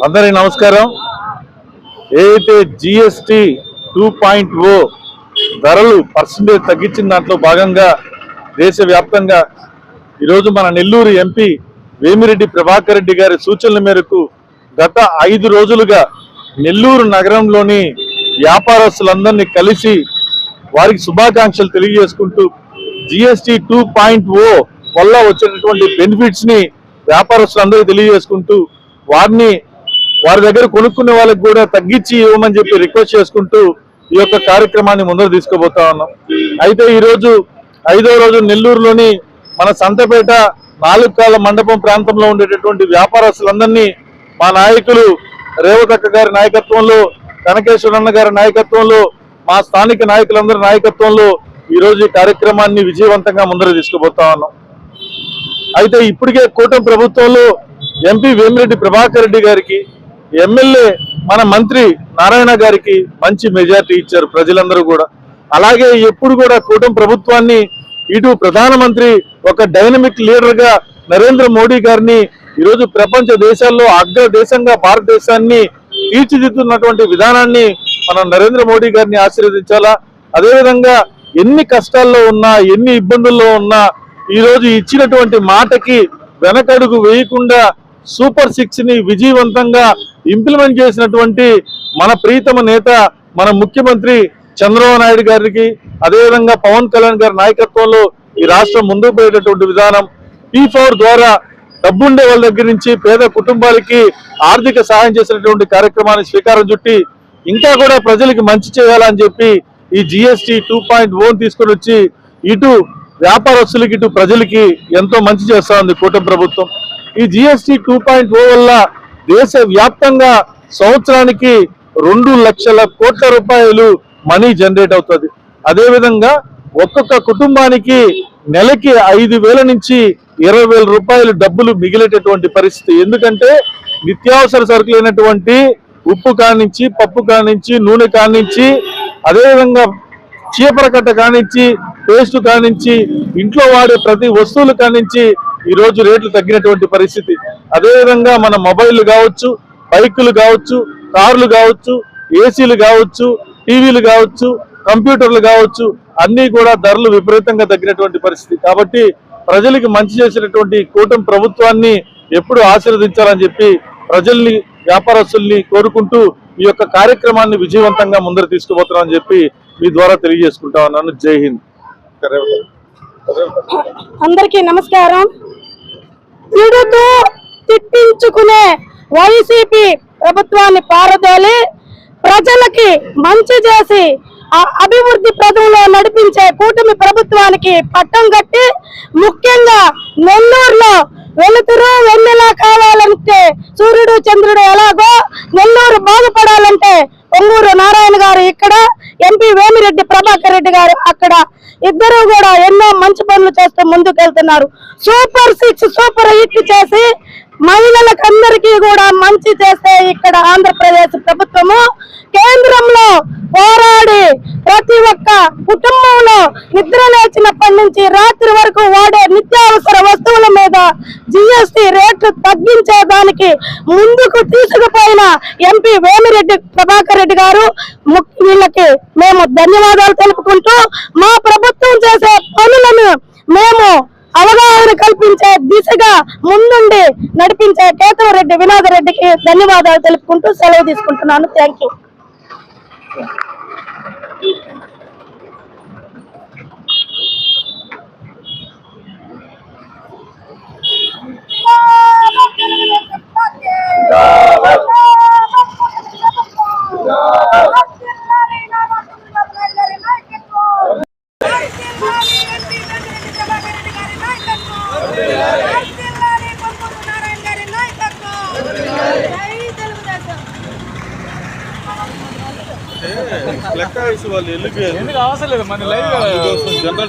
అందరికి నమస్కారం. ఏదైతే జిఎస్టి టూ పాయింట్ ఓ ధరలు పర్సంటేజ్ తగ్గించిన దాంట్లో భాగంగా దేశవ్యాప్తంగా ఈరోజు మన నెల్లూరు ఎంపీ వేమిరెడ్డి ప్రభాకర్ రెడ్డి గారి సూచనల మేరకు గత ఐదు రోజులుగా నెల్లూరు నగరంలోని వ్యాపారస్తులందరినీ కలిసి వారికి శుభాకాంక్షలు తెలియజేసుకుంటూ జిఎస్టి టూ పాయింట్ ఓ వల్ల వచ్చేటటువంటి బెనిఫిట్స్ని వ్యాపారస్తులందరూ వ్యాపారస్తులందరికీ తెలియజేసుకుంటూ వారిని వారి దగ్గర కొనుక్కునే వాళ్ళకి కూడా తగ్గించి ఇవ్వమని చెప్పి రిక్వెస్ట్ చేసుకుంటూ ఈ యొక్క కార్యక్రమాన్ని ముందరు తీసుకుపోతా ఉన్నాం. అయితే ఈరోజు ఐదో రోజు నెల్లూరులోని మన సంతపేట నాలుగు కాల మండపం ప్రాంతంలో ఉండేటటువంటి వ్యాపారస్తులందరినీ మా నాయకులు రేవతక్క గారి నాయకత్వంలో కనకేశ్వరన్న గారి నాయకత్వంలో మా స్థానిక నాయకులందరి నాయకత్వంలో ఈరోజు ఈ కార్యక్రమాన్ని విజయవంతంగా ముందర తీసుకుపోతా ఉన్నాం. అయితే ఇప్పటికే కూటమి ప్రభుత్వంలో ఎంపీ వేమిరెడ్డి ప్రభాకర్ రెడ్డి గారికి ఎమ్మెల్యే మన మంత్రి నారాయణ గారికి మంచి మెజార్టీ ఇచ్చారు ప్రజలందరూ కూడా. అలాగే ఎప్పుడు కూడా కూటమి ప్రభుత్వాన్ని ఇటు ప్రధానమంత్రి ఒక డైనమిక్ లీడర్గా నరేంద్ర మోడీ గారిని ఈరోజు ప్రపంచ దేశాల్లో అగ్ర దేశంగా భారతదేశాన్ని తీర్చిదిద్దుతున్నటువంటి విధానాన్ని మనం నరేంద్ర మోడీ గారిని ఆశీర్వదించాలా? అదేవిధంగా ఎన్ని కష్టాల్లో ఉన్నా ఎన్ని ఇబ్బందుల్లో ఉన్నా ఈరోజు ఇచ్చినటువంటి మాటకి వెనకడుగు వేయకుండా సూపర్ సిక్స్ని విజయవంతంగా ఇంప్లిమెంట్ చేసినటువంటి మన ప్రీతమ నేత మన ముఖ్యమంత్రి చంద్రబాబు నాయుడు గారికి అదేవిధంగా పవన్ కళ్యాణ్ గారి నాయకత్వంలో ఈ రాష్ట్రం ముందుకు పోయేటటువంటి విధానం పీ ఫోర్ ద్వారా డబ్బుండే వాళ్ళ దగ్గర నుంచి పేద కుటుంబాలకి ఆర్థిక సహాయం చేసినటువంటి కార్యక్రమాన్ని శ్రీకారం చుట్టి ఇంకా కూడా ప్రజలకి మంచి చేయాలని చెప్పి ఈ జిఎస్టి టూ పాయింట్ ఓన్ తీసుకొని వచ్చి ఇటు వ్యాపారస్తులకి ఇటు ప్రజలకి ఎంతో మంచి చేస్తా ఉంది కూటమి ప్రభుత్వం. ఈ జిఎస్టి టూ పాయింట్ ఓ వల్ల దేశ వ్యాప్తంగా సంవత్సరానికి రెండు లక్షల కోట్ల రూపాయలు మనీ జనరేట్ అవుతుంది. అదేవిధంగా ఒక్కొక్క కుటుంబానికి నెలకి ఐదు వేల నుంచి ఇరవై వేల రూపాయలు డబ్బులు మిగిలేటటువంటి పరిస్థితి. ఎందుకంటే నిత్యావసర సరుకులైనటువంటి ఉప్పు కానించి పప్పు కానించి నూనె కానించి అదేవిధంగా చీపర కట్ట కానించి పేస్ట్ కానించి ఇంట్లో వాడే ప్రతి వస్తువులు కానించి ఈ రోజు రేట్లు తగ్గినటువంటి పరిస్థితి. అదేవిధంగా మన మొబైల్ కావచ్చు బైకులు కావచ్చు కార్లు కావచ్చు ఏసీలు కావచ్చు టీవీలు కావచ్చు కంప్యూటర్లు కావచ్చు అన్నీ కూడా ధరలు విపరీతంగా తగ్గినటువంటి పరిస్థితి. కాబట్టి ప్రజలకి మంచి చేసినటువంటి కూటమి ప్రభుత్వాన్ని ఎప్పుడు ఆశీర్వదించాలని చెప్పి ప్రజల్ని వ్యాపారస్తుల్ని కోరుకుంటూ ఈ యొక్క కార్యక్రమాన్ని విజయవంతంగా ముందర తీసుకుపోతున్నామని చెప్పి మీ ద్వారా తెలియజేసుకుంటా ఉన్నాను. జై హింద్. అందరికీ నమస్కారం. తిడుతూ తిట్టించుకునే వైసీపీ ప్రభుత్వాన్ని పారదోలి ప్రజలకి మంచి చేసి ఆ అభివృద్ధి ప్రదంలో నడిపించే కూటమి ప్రభుత్వానికి పట్టం కట్టి ముఖ్యంగా నెల్లూరులో వెలుతురు వెన్నెలా కావాలంటే సూర్యుడు చంద్రుడు ఎలాగో నెల్లూరు బాగుపడాలంటే పొంగూరు నారాయణ గారు ఇక్కడ ఎంపీ వేమిరెడ్డి ప్రభాకర్ రెడ్డి గారు అక్కడ ఇద్దరు కూడా ఎన్నో మంచి పనులు చేస్తూ ముందుకు వెళ్తున్నారు సూపర్ సిక్స్ సూపర్ హిట్ చేసి మహిళలకు అందరికీ కూడా మంచి చేస్తే ఇక్కడ ఆంధ్రప్రదేశ్ ప్రభుత్వము. కేంద్రంలో పోరాడి ప్రతి ఒక్క కుటుంబంలో నిద్ర లేచినప్పటి నుంచి రాత్రి వరకు వాడే నిత్యావసర వస్తువుల మీద జిఎస్టి రేట్లు తగ్గించేదానికి ముందుకు తీసుకుపోయిన ఎంపీ వేమిరెడ్డి ప్రభాకర్ రెడ్డి గారు వీళ్ళకి మేము ధన్యవాదాలు తెలుపుకుంటూ మా ప్రభుత్వం చేసే పనులను మేము అవగాహన కల్పించే దిశగా ముందుండి నడిపించే కేతవరెడ్డి వినోద రెడ్డికి ధన్యవాదాలు తెలుపుకుంటూ సెలవు తీసుకుంటున్నాను. థ్యాంక్ యూ లెక్క వేసి వాళ్ళు వెళ్ళిపోయారు. ఎందుకు అవసరం లేదు మన లైవ్ జనరల్